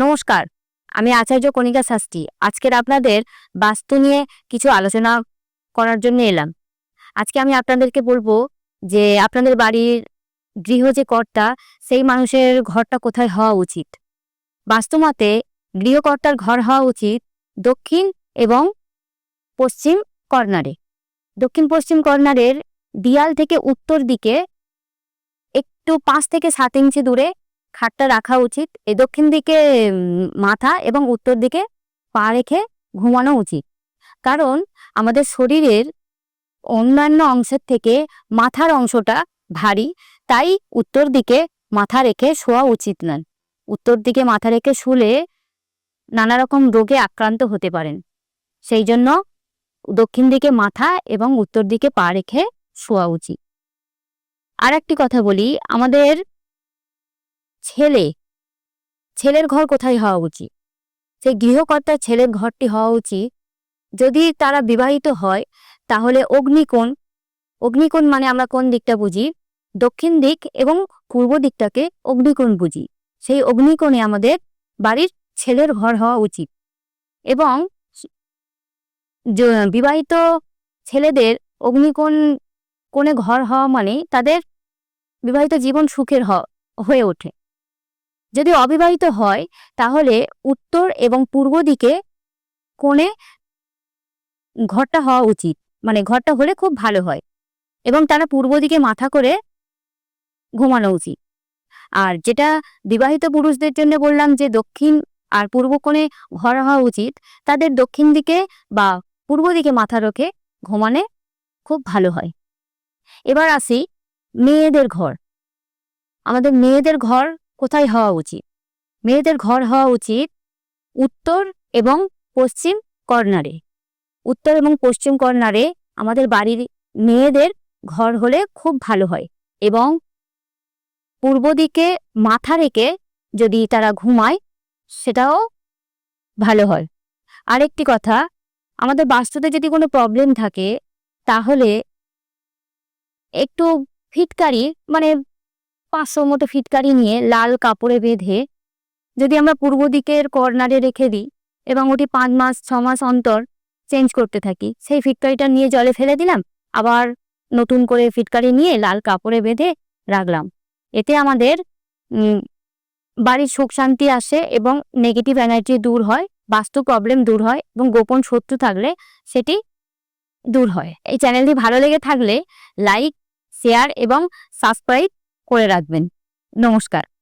নমস্কার, আমি আচার্য কণিকা শাস্ত্রী। আজকের আপনাদের বাস্তু নিয়ে কিছু আলোচনা করার জন্য এলাম। আজকে আমি আপনাদেরকে বলব যে আপনাদের বাড়ির গৃহ যে কর্তা, সেই মানুষের ঘরটা কোথায় হওয়া উচিত। বাস্তুমতে গৃহকর্তার ঘর হওয়া উচিত দক্ষিণ এবং পশ্চিম কর্নারে। দক্ষিণ পশ্চিম কর্নারের দিয়াল থেকে উত্তর দিকে একটু পাঁচ থেকে সাত ইঞ্চি দূরে খাটটা রাখা উচিত। এই দক্ষিণ দিকে মাথা এবং উত্তর দিকে পা রেখে ঘুমানো উচিত। কারণ আমাদের শরীরের অন্যান্য অংশের থেকে মাথার অংশটা ভারী, তাই উত্তর দিকে মাথা রেখে শোয়া উচিত নয় উত্তর দিকে মাথা রেখে শুলে নানা রকম রোগে আক্রান্ত হতে পারেন। সেই জন্য দক্ষিণ দিকে মাথা এবং উত্তর দিকে পা রেখে শোয়া উচিত। আর একটি কথা বলি, আমাদের ছেলে। ছেলের ঘর কোথায় হওয়া উচিত? সেই গৃহকর্তার ছেলের ঘরটি হওয়া উচিত। যদি তারা বিবাহিত হয়, তাহলে অগ্নিকোণ। অগ্নিকোণ মানে আমরা কোন দিকটা বুঝি? দক্ষিণ দিক এবং পূর্ব দিকটাকে অগ্নিকোণ বুঝি। সেই অগ্নিকোণে আমাদের বাড়ির ছেলের ঘর হওয়া উচিত। এবং বিবাহিত ছেলেদের অগ্নিকোণ, কোণে ঘর হওয়া মানে তাদের বিবাহিত জীবন সুখের হয়ে ওঠে। যদি অবিবাহিত হয়, তাহলে উত্তর এবং পূর্ব দিকে কোণে ঘরটা হওয়া উচিত। মানে ঘরটা হলে খুব ভালো হয়। এবং তারা পূর্ব দিকে মাথা করে ঘুমানো উচিত। আর যেটা বিবাহিত পুরুষদের জন্য বললাম যে দক্ষিণ আর পূর্ব কোণে ঘর হওয়া উচিত, তাদের দক্ষিণ দিকে বা পূর্ব দিকে মাথা রেখে ঘুমানে খুব ভালো হয়। এবার আসি মেয়েদের ঘর। আমাদের মেয়েদের ঘর কোথায় হওয়া উচিত? মেয়েদের ঘর হওয়া উচিত উত্তর এবং পশ্চিম কর্নারে। উত্তর এবং পশ্চিম কর্নারে আমাদের বাড়ির মেয়েদের ঘর হলে খুব ভালো হয় এবং পূর্ব দিকে মাথা রেখে যদি তারা ঘুমায়, সেটাও ভালো হয়। আরেকটি কথা, আমাদের বাস্তুতে যদি কোনো প্রবলেম থাকে, তাহলে একটু ফিটকারি মানে পাঁচশো মতো ফিটকারি নিয়ে লাল কাপড়ে বেঁধে যদি আমরা পূর্ব দিকের কর্নারে রেখে দিই এবং ওটি পাঁচ মাস, ছ মাস অন্তর চেঞ্জ করতে থাকি, সেই ফিটকারিটা নিয়ে জলে ফেলে দিলাম, আবার নতুন করে ফিটকারি নিয়ে লাল কাপড়ে বেঁধে রাখলাম। এতে আমাদের বাড়ির সুখ শান্তি আসে এবং নেগেটিভ এনার্জি দূর হয়, বাস্তু প্রবলেম দূর হয় এবং গোপন শত্রু থাকলে সেটি দূর হয়। এই চ্যানেলটি ভালো লেগে থাকলে লাইক শেয়ার এবং সাবস্ক্রাইব করে রাখবেন। নমস্কার।